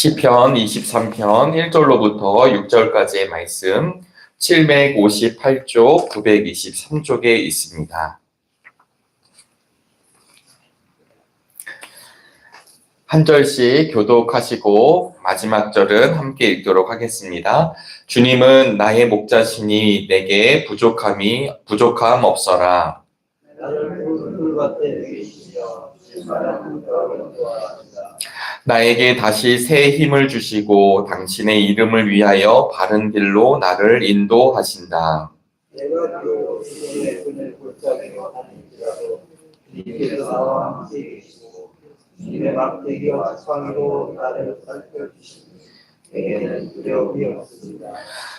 시편 23편 1절로부터 6절까지의 말씀 758쪽, 923쪽에 있습니다. 한 절씩 교독하시고 마지막 절은 함께 읽도록 하겠습니다. 주님은 나의 목자시니 내게 부족함이 부족함 없어라. 나에게 다시 새 힘을 주시고 당신의 이름을 위하여 바른 길로 나를 인도하신다.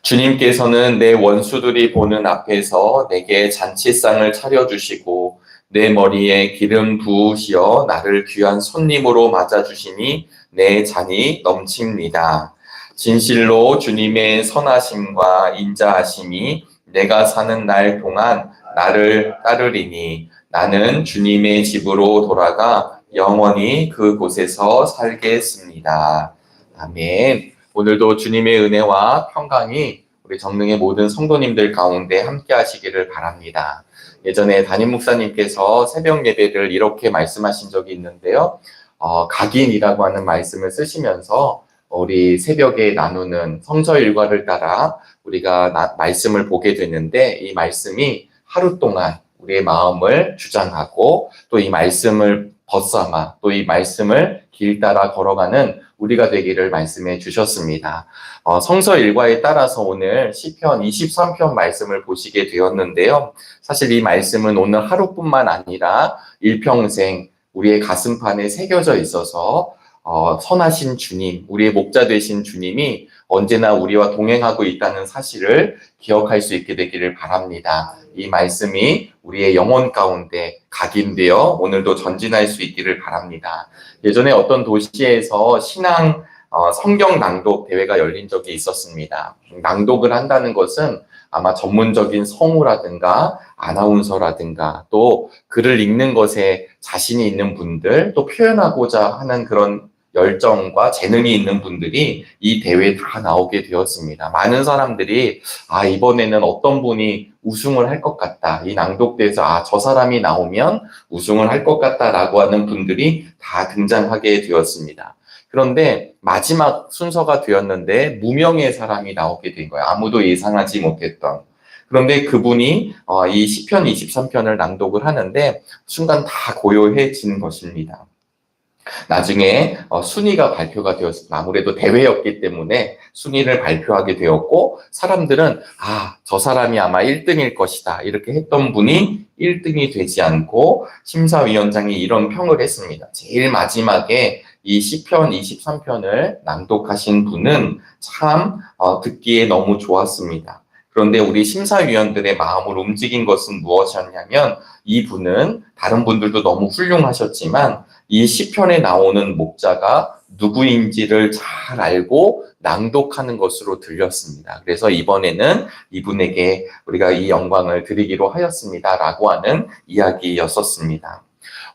주님께서는 내 원수들이 보는 앞에서 내게 잔치상을 차려주시고 내 머리에 기름 부으시어 나를 귀한 손님으로 맞아주시니 내 잔이 넘칩니다. 진실로 주님의 선하심과 인자하심이 내가 사는 날 동안 나를 따르리니 나는 주님의 집으로 돌아가 영원히 그곳에서 살겠습니다. 아멘. 오늘도 주님의 은혜와 평강이 우리 정릉의 모든 성도님들 가운데 함께 하시기를 바랍니다. 예전에 담임 목사님께서 새벽 예배를 이렇게 말씀하신 적이 있는데요. 어, 각인이라고 하는 말씀을 쓰시면서 우리 새벽에 나누는 성서 일과를 따라 우리가 나- 말씀을 보게 되는데 이 말씀이 하루 동안 우리의 마음을 주장하고 또 이 말씀을 벗삼아 또 이 말씀을 길 따라 걸어가는 우리가 되기를 말씀해 주셨습니다. 어, 성서 일과에 따라서 오늘 시편 23편 말씀을 보시게 되었는데요. 사실 이 말씀은 오늘 하루뿐만 아니라 일평생 우리의 가슴판에 새겨져 있어서 어, 선하신 주님, 우리의 목자 되신 주님이 언제나 우리와 동행하고 있다는 사실을 기억할 수 있게 되기를 바랍니다. 이 말씀이 우리의 영혼 가운데 각인되어 오늘도 전진할 수 있기를 바랍니다. 예전에 어떤 도시에서 신앙 어, 성경 낭독 대회가 열린 적이 있었습니다. 낭독을 한다는 것은 아마 전문적인 성우라든가 아나운서라든가 또 글을 읽는 것에 자신이 있는 분들 또 표현하고자 하는 그런 열정과 재능이 있는 분들이 이 대회에 다 나오게 되었습니다. 많은 사람들이 아 이번에는 어떤 분이 우승을 할 것 같다. 이 낭독대에서 아 저 사람이 나오면 우승을 할 것 같다라고 하는 분들이 다 등장하게 되었습니다. 그런데 마지막 순서가 되었는데 무명의 사람이 나오게 된 거예요. 아무도 예상하지 못했던. 그런데 그분이 어, 이 시편 23편을 낭독을 하는데 순간 다 고요해진 것입니다. 나중에 어, 순위가 발표가 되었습니다. 아무래도 대회였기 때문에 순위를 발표하게 되었고 사람들은 아, 저 사람이 아마 1등일 것이다. 이렇게 했던 분이 1등이 되지 않고 심사위원장이 이런 평을 했습니다. 제일 마지막에 이 시편 23편을 낭독하신 분은 참 어, 듣기에 너무 좋았습니다. 그런데 우리 심사위원들의 마음을 움직인 것은 무엇이었냐면 이 분은 다른 분들도 너무 훌륭하셨지만 이 시편에 나오는 목자가 누구인지를 잘 알고 낭독하는 것으로 들렸습니다. 그래서 이번에는 이분에게 우리가 이 영광을 드리기로 하였습니다라고 하는 이야기였었습니다.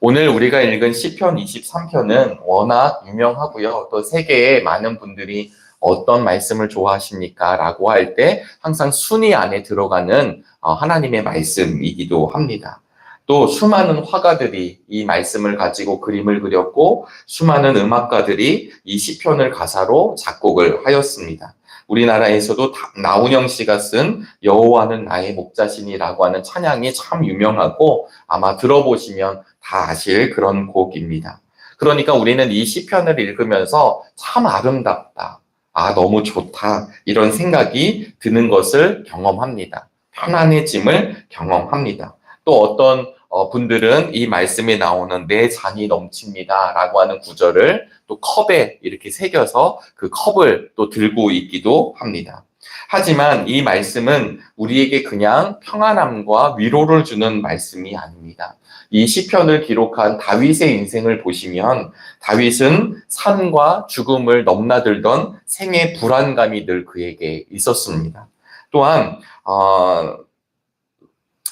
오늘 우리가 읽은 시편 23편은 워낙 유명하고요. 또 세계에 많은 분들이 어떤 말씀을 좋아하십니까? 라고 할 때 항상 순위 안에 들어가는 어, 하나님의 말씀이기도 합니다. 또 수많은 화가들이 이 말씀을 가지고 그림을 그렸고 수많은 음악가들이 이 시편을 가사로 작곡을 하였습니다. 우리나라에서도 다- 나훈영 씨가 쓴 여호와는 나의 목자신이라고 하는 찬양이 참 유명하고 아마 들어보시면 다 아실 그런 곡입니다. 그러니까 우리는 이 시편을 읽으면서 참 아름답다. 아, 너무 좋다. 이런 생각이 드는 것을 경험합니다. 편안해짐을 경험합니다. 또 어떤 어, 분들은 이 말씀에 나오는 내 잔이 넘칩니다. 라고 하는 구절을 또 컵에 이렇게 새겨서 그 컵을 또 들고 있기도 합니다. 하지만 이 말씀은 우리에게 그냥 평안함과 위로를 주는 말씀이 아닙니다. 이 시편을 기록한 다윗의 인생을 보시면 다윗은 삶과 죽음을 넘나들던 생의 불안감이 늘 그에게 있었습니다. 또한 어,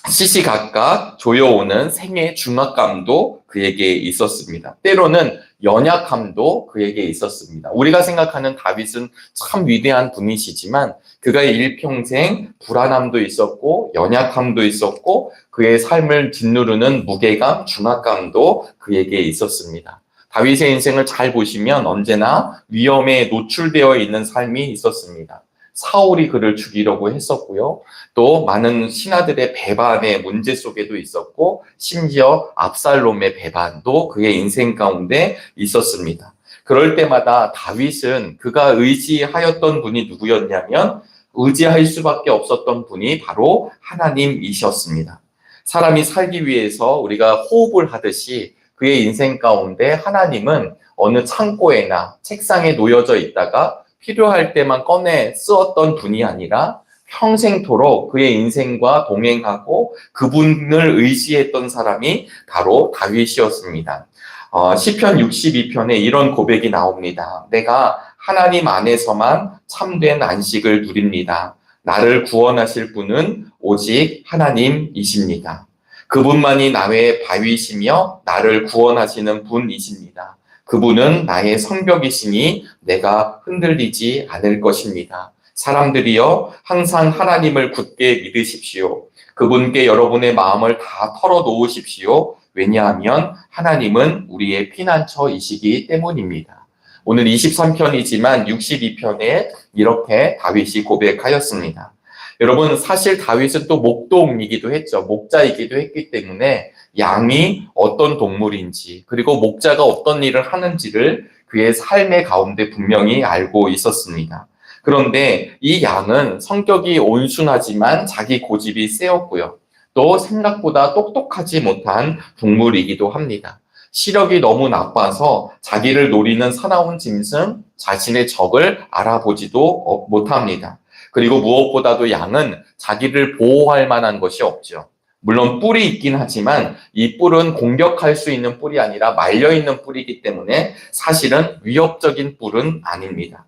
시시각각 조여오는 생의 중압감도 그에게 있었습니다. 때로는 연약함도 그에게 있었습니다. 우리가 생각하는 다윗은 참 위대한 분이시지만 그가 일평생 불안함도 있었고 연약함도 있었고 그의 삶을 짓누르는 무게감, 중압감도 그에게 있었습니다. 다윗의 인생을 잘 보시면 언제나 위험에 노출되어 있는 삶이 있었습니다. 사울이 그를 죽이려고 했었고요. 또 많은 신하들의 배반의 문제 속에도 있었고 심지어 압살롬의 배반도 그의 인생 가운데 있었습니다. 그럴 때마다 다윗은 그가 의지하였던 분이 누구였냐면 의지할 수밖에 없었던 분이 바로 하나님이셨습니다. 사람이 살기 위해서 우리가 호흡을 하듯이 그의 인생 가운데 하나님은 어느 창고에나 책상에 놓여져 있다가 필요할 때만 꺼내 쓰었던 분이 아니라 평생토록 그의 인생과 동행하고 그분을 의지했던 사람이 바로 다윗이었습니다. 어, 시편 62편에 이런 고백이 나옵니다. 내가 하나님 안에서만 참된 안식을 누립니다. 나를 구원하실 분은 오직 하나님이십니다. 그분만이 나의 바위시며 나를 구원하시는 분이십니다. 그분은 나의 성벽이시니 내가 흔들리지 않을 것입니다. 사람들이여 항상 하나님을 굳게 믿으십시오. 그분께 여러분의 마음을 다 털어 놓으십시오. 왜냐하면 하나님은 우리의 피난처이시기 때문입니다. 오늘 23편이지만 62편에 이렇게 다윗이 고백하였습니다. 여러분 사실 다윗은 또 목동이기도 했죠. 목자이기도 했기 때문에 양이 어떤 동물인지 그리고 목자가 어떤 일을 하는지를 그의 삶의 가운데 분명히 알고 있었습니다. 그런데 이 양은 성격이 온순하지만 자기 고집이 세었고요. 또 생각보다 똑똑하지 못한 동물이기도 합니다. 시력이 너무 나빠서 자기를 노리는 사나운 짐승, 자신의 적을 알아보지도 못합니다. 그리고 무엇보다도 양은 자기를 보호할 만한 것이 없죠. 물론 뿔이 있긴 하지만 이 뿔은 공격할 수 있는 뿔이 아니라 말려 있는 뿔이기 때문에 사실은 위협적인 뿔은 아닙니다.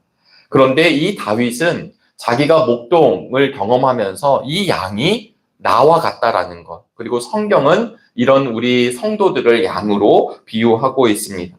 그런데 이 다윗은 자기가 목동을 경험하면서 이 양이 나와 같다라는 것. 그리고 성경은 이런 우리 성도들을 양으로 비유하고 있습니다.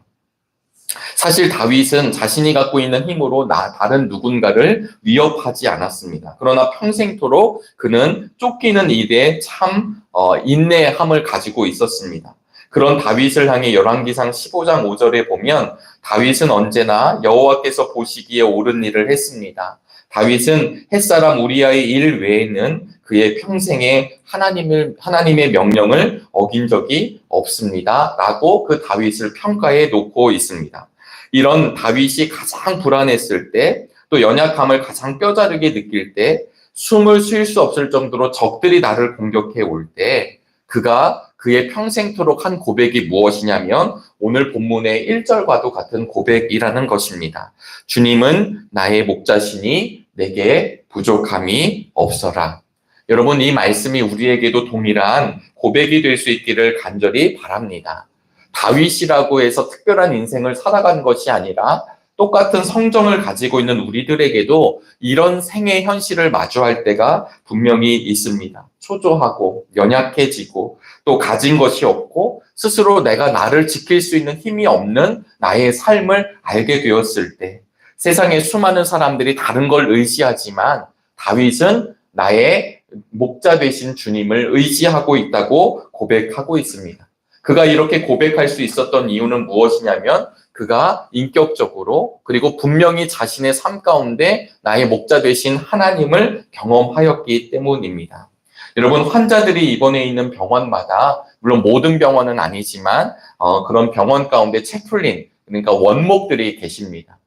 사실 다윗은 자신이 갖고 있는 힘으로 나 다른 누군가를 위협하지 않았습니다. 그러나 평생토록 그는 쫓기는 일에 참 어, 인내함을 가지고 있었습니다. 그런 다윗을 향해 열왕기상 15장 5절에 보면 다윗은 언제나 여호와께서 보시기에 옳은 일을 했습니다. 다윗은 햇사람 우리아의 일 외에는 그의 평생에 하나님을 하나님의 명령을 어긴 적이 없습니다.라고 그 다윗을 평가해 놓고 있습니다. 이런 다윗이 가장 불안했을 때, 또 연약함을 가장 뼈저리게 느낄 때, 숨을 쉴 수 없을 정도로 적들이 나를 공격해 올 때, 그가 그의 평생토록 한 고백이 무엇이냐면 오늘 본문의 1절과도 같은 고백이라는 것입니다. 주님은 나의 목자시니 내게 부족함이 없어라. 여러분 이 말씀이 우리에게도 동일한 고백이 될 수 있기를 간절히 바랍니다. 다윗이라고 해서 특별한 인생을 살아간 것이 아니라 똑같은 성정을 가지고 있는 우리들에게도 이런 생의 현실을 마주할 때가 분명히 있습니다. 초조하고 연약해지고 또 가진 것이 없고 스스로 내가 나를 지킬 수 있는 힘이 없는 나의 삶을 알게 되었을 때 세상에 수많은 사람들이 다른 걸 의지하지만 다윗은 나의 목자 되신 주님을 의지하고 있다고 고백하고 있습니다. 그가 이렇게 고백할 수 있었던 이유는 무엇이냐면 그가 인격적으로 그리고 분명히 자신의 삶 가운데 나의 목자 되신 하나님을 경험하였기 때문입니다. 여러분 환자들이 입원해 있는 병원마다 물론 모든 병원은 아니지만 어, 그런 병원 가운데 채플린 그러니까 원목들이 계십니다.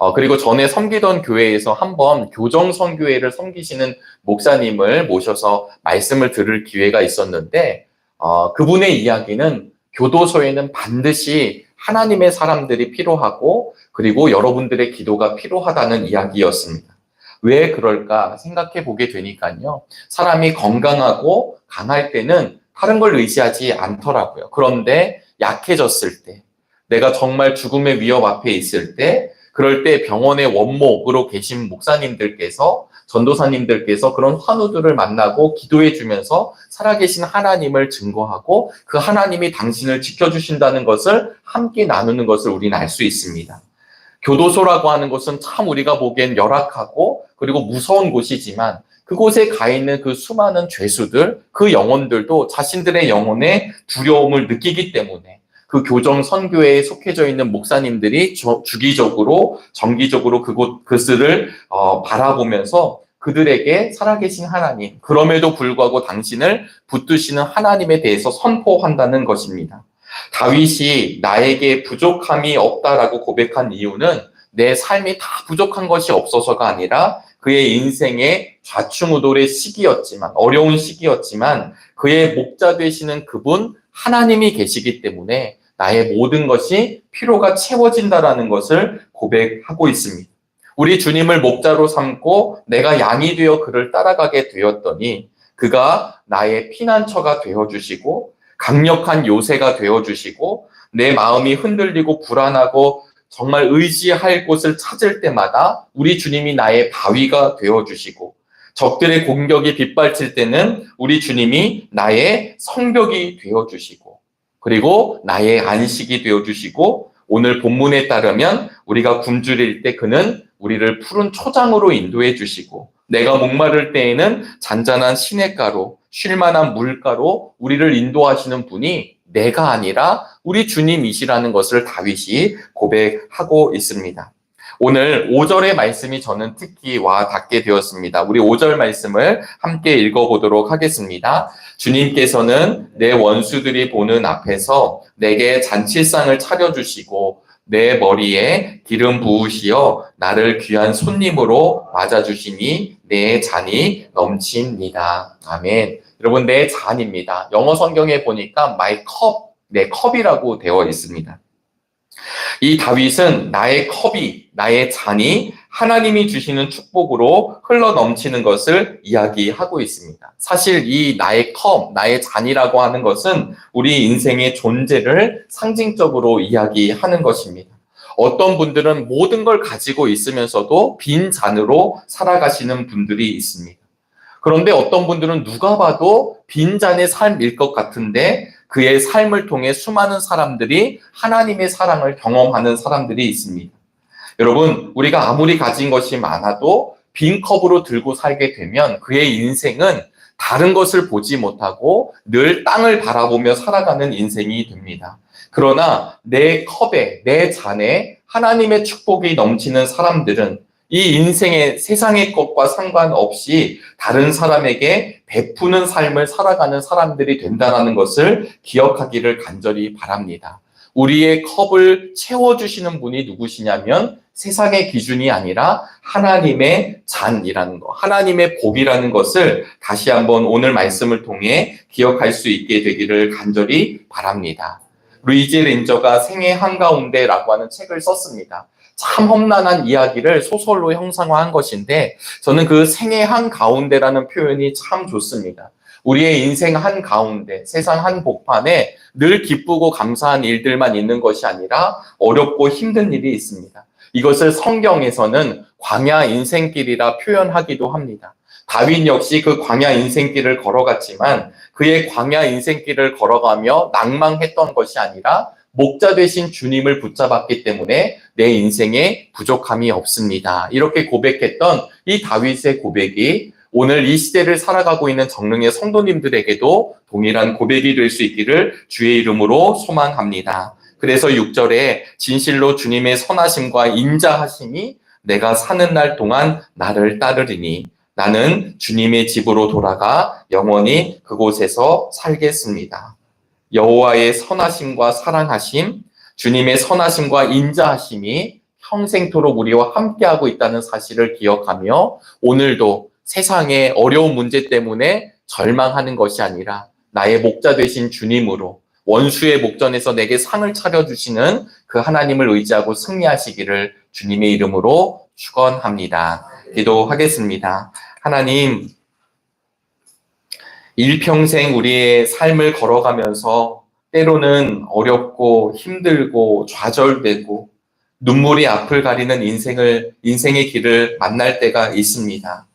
어, 그리고 전에 섬기던 교회에서 한번 교정 선교회를 섬기시는 목사님을 모셔서 말씀을 들을 기회가 있었는데 어, 그분의 이야기는 교도소에는 반드시 하나님의 사람들이 필요하고 그리고 여러분들의 기도가 필요하다는 이야기였습니다. 왜 그럴까 생각해 보게 되니까요. 사람이 건강하고 강할 때는 다른 걸 의지하지 않더라고요. 그런데 약해졌을 때, 내가 정말 죽음의 위협 앞에 있을 때, 그럴 때 병원의 원목으로 계신 목사님들께서 전도사님들께서 그런 환우들을 만나고 기도해 주면서 살아계신 하나님을 증거하고 그 하나님이 당신을 지켜주신다는 것을 함께 나누는 것을 우리는 알 수 있습니다. 교도소라고 하는 것은 참 우리가 보기엔 열악하고 그리고 무서운 곳이지만 그곳에 가 있는 그 수많은 죄수들, 그 영혼들도 자신들의 영혼에 두려움을 느끼기 때문에 그 교정 선교회에 속해져 있는 목사님들이 저- 주기적으로 정기적으로 그곳 그것을 어, 바라보면서 그들에게 살아계신 하나님, 그럼에도 불구하고 당신을 붙드시는 하나님에 대해서 선포한다는 것입니다. 다윗이 나에게 부족함이 없다라고 고백한 이유는 내 삶이 다 부족한 것이 없어서가 아니라 그의 인생의 좌충우돌의 시기였지만 어려운 시기였지만 그의 목자 되시는 그분 하나님이 계시기 때문에 나의 모든 것이 피로가 채워진다라는 것을 고백하고 있습니다. 우리 주님을 목자로 삼고 내가 양이 되어 그를 따라가게 되었더니 그가 나의 피난처가 되어 주시고 강력한 요새가 되어 주시고 내 마음이 흔들리고 불안하고 정말 의지할 곳을 찾을 때마다 우리 주님이 나의 바위가 되어 주시고 적들의 공격이 빗발칠 때는 우리 주님이 나의 성벽이 되어 주시고 그리고 나의 안식이 되어 주시고 오늘 본문에 따르면 우리가 굶주릴 때 그는 우리를 푸른 초장으로 인도해 주시고 내가 목마를 때에는 잔잔한 시냇가로 쉴만한 물가로 우리를 인도하시는 분이 내가 아니라 우리 주님이시라는 것을 다윗이 고백하고 있습니다. 오늘 5절의 말씀이 저는 특히 와 닿게 되었습니다. 우리 5절 말씀을 함께 읽어보도록 하겠습니다. 주님께서는 내 원수들이 보는 앞에서 내게 잔치상을 차려주시고 내 머리에 기름 부으시어 나를 귀한 손님으로 맞아주시니 내 잔이 넘칩니다. 아멘. 여러분, 내 잔입니다. 영어 성경에 보니까 my cup, 내 컵이라고 되어 있습니다. 이 다윗은 나의 컵이, 나의 잔이 하나님이 주시는 축복으로 흘러 넘치는 것을 이야기하고 있습니다. 사실 이 나의 컵, 나의 잔이라고 하는 것은 우리 인생의 존재를 상징적으로 이야기하는 것입니다. 어떤 분들은 모든 걸 가지고 있으면서도 빈 잔으로 살아가시는 분들이 있습니다. 그런데 어떤 분들은 누가 봐도 빈 잔의 삶일 것 같은데 그의 삶을 통해 수많은 사람들이 하나님의 사랑을 경험하는 사람들이 있습니다. 여러분, 우리가 아무리 가진 것이 많아도 빈 컵으로 들고 살게 되면 그의 인생은 다른 것을 보지 못하고 늘 땅을 바라보며 살아가는 인생이 됩니다. 그러나 내 컵에, 내 잔에 하나님의 축복이 넘치는 사람들은 이 인생의 세상의 것과 상관없이 다른 사람에게 베푸는 삶을 살아가는 사람들이 된다는 것을 기억하기를 간절히 바랍니다. 우리의 컵을 채워주시는 분이 누구시냐면 세상의 기준이 아니라 하나님의 잔이라는 것, 하나님의 복이라는 것을 다시 한번 오늘 말씀을 통해 기억할 수 있게 되기를 간절히 바랍니다. 루이지 렌저가 생애 한가운데라고 하는 책을 썼습니다. 참 험난한 이야기를 소설로 형상화한 것인데 저는 그 생애 한 가운데라는 표현이 참 좋습니다. 우리의 인생 한 가운데, 세상 한 복판에 늘 기쁘고 감사한 일들만 있는 것이 아니라 어렵고 힘든 일이 있습니다. 이것을 성경에서는 광야 인생길이라 표현하기도 합니다. 다윈 역시 그 광야 인생길을 걸어갔지만 그의 광야 인생길을 걸어가며 낭망했던 것이 아니라 목자 되신 주님을 붙잡았기 때문에 내 인생에 부족함이 없습니다. 이렇게 고백했던 이 다윗의 고백이 오늘 이 시대를 살아가고 있는 정릉의 성도님들에게도 동일한 고백이 될 수 있기를 주의 이름으로 소망합니다. 그래서 6절에 진실로 주님의 선하심과 인자하심이 내가 사는 날 동안 나를 따르리니 나는 주님의 집으로 돌아가 영원히 그곳에서 살겠습니다. 여호와의 선하심과 사랑하심, 주님의 선하심과 인자하심이 평생토록 우리와 함께하고 있다는 사실을 기억하며 오늘도 세상의 어려운 문제 때문에 절망하는 것이 아니라 나의 목자 되신 주님으로 원수의 목전에서 내게 상을 차려주시는 그 하나님을 의지하고 승리하시기를 주님의 이름으로 축원합니다. 기도하겠습니다. 하나님, 일평생 우리의 삶을 걸어가면서 때로는 어렵고 힘들고 좌절되고 눈물이 앞을 가리는 인생을, 인생의 길을 만날 때가 있습니다.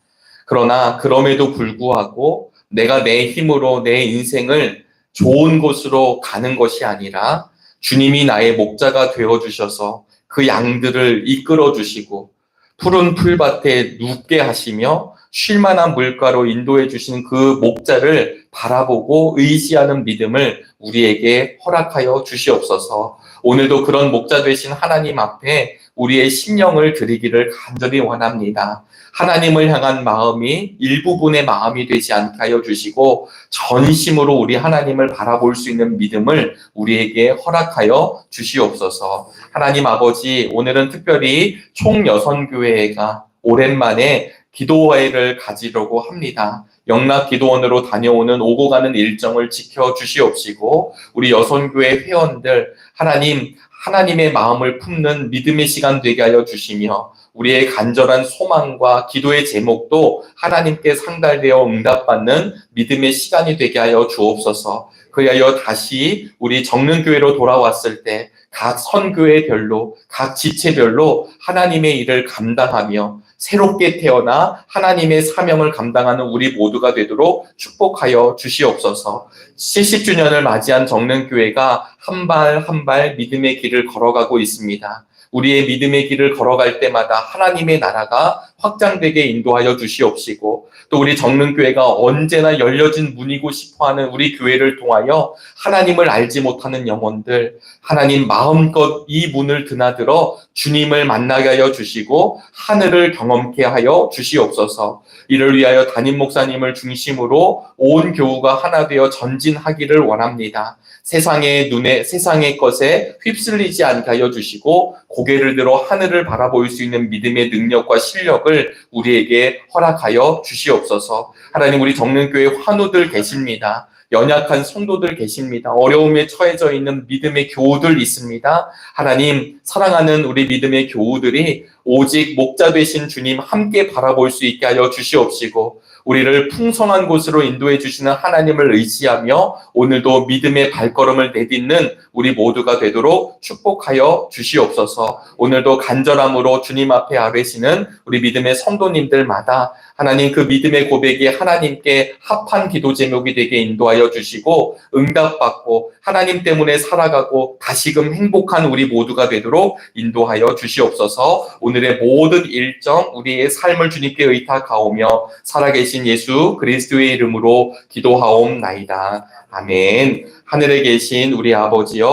그러나 그럼에도 불구하고 내가 내 힘으로 내 인생을 좋은 곳으로 가는 것이 아니라 주님이 나의 목자가 되어 주셔서 그 양들을 이끌어 주시고 푸른 풀밭에 눕게 하시며 쉴만한 물가로 인도해 주신 그 목자를 바라보고 의지하는 믿음을 우리에게 허락하여 주시옵소서. 오늘도 그런 목자 되신 하나님 앞에 우리의 심령을 드리기를 간절히 원합니다. 하나님을 향한 마음이 일부분의 마음이 되지 않게 하여 주시고 전심으로 우리 하나님을 바라볼 수 있는 믿음을 우리에게 허락하여 주시옵소서. 하나님 아버지, 오늘은 특별히 총여선교회가 오랜만에 기도회를 가지려고 합니다. 영락 기도원으로 다녀오는 오고 가는 일정을 지켜 주시옵시고 우리 여선교회 회원들 하나님 하나님의 마음을 품는 믿음의 시간 되게 하여 주시며 우리의 간절한 소망과 기도의 제목도 하나님께 상달되어 응답받는 믿음의 시간이 되게 하여 주옵소서. 그리하여 다시 우리 정릉교회로 돌아왔을 때 각 선교회별로 각 지체별로 하나님의 일을 감당하며 새롭게 태어나 하나님의 사명을 감당하는 우리 모두가 되도록 축복하여 주시옵소서. 70주년을 맞이한 정릉교회가 한 발 한 발 믿음의 길을 걸어가고 있습니다. 우리의 믿음의 길을 걸어갈 때마다 하나님의 나라가 확장되게 인도하여 주시옵시고 또 우리 정릉교회가 언제나 열려진 문이고 싶어하는 우리 교회를 통하여 하나님을 알지 못하는 영혼들 하나님 마음껏 이 문을 드나들어 주님을 만나게 하여 주시고 하늘을 경험케 하여 주시옵소서 이를 위하여 담임 목사님을 중심으로 온 교우가 하나 되어 전진하기를 원합니다. 세상의 눈에 세상의 것에 휩쓸리지 않게 하여 주시고 고개를 들어 하늘을 바라볼 수 있는 믿음의 능력과 실력을 우리에게 허락하여 주시옵소서. 하나님 우리 정릉교회 환우들 계십니다. 연약한 성도들 계십니다. 어려움에 처해져 있는 믿음의 교우들 있습니다. 하나님 사랑하는 우리 믿음의 교우들이 오직 목자 되신 주님 함께 바라볼 수 있게 하여 주시옵시고 우리를 풍성한 곳으로 인도해 주시는 하나님을 의지하며 오늘도 믿음의 발걸음을 내딛는 우리 모두가 되도록 축복하여 주시옵소서. 오늘도 간절함으로 주님 앞에 아뢰시는 우리 믿음의 성도님들마다 하나님 그 믿음의 고백이 하나님께 합한 기도 제목이 되게 인도하여 주시고 응답받고 하나님 때문에 살아가고 다시금 행복한 우리 모두가 되도록 인도하여 주시옵소서. 오늘의 모든 일정 우리의 삶을 주님께 의탁하오며 살아계 신 예수 그리스도의 이름으로 기도하옵나이다. 아멘. 하늘에 계신 우리 아버지여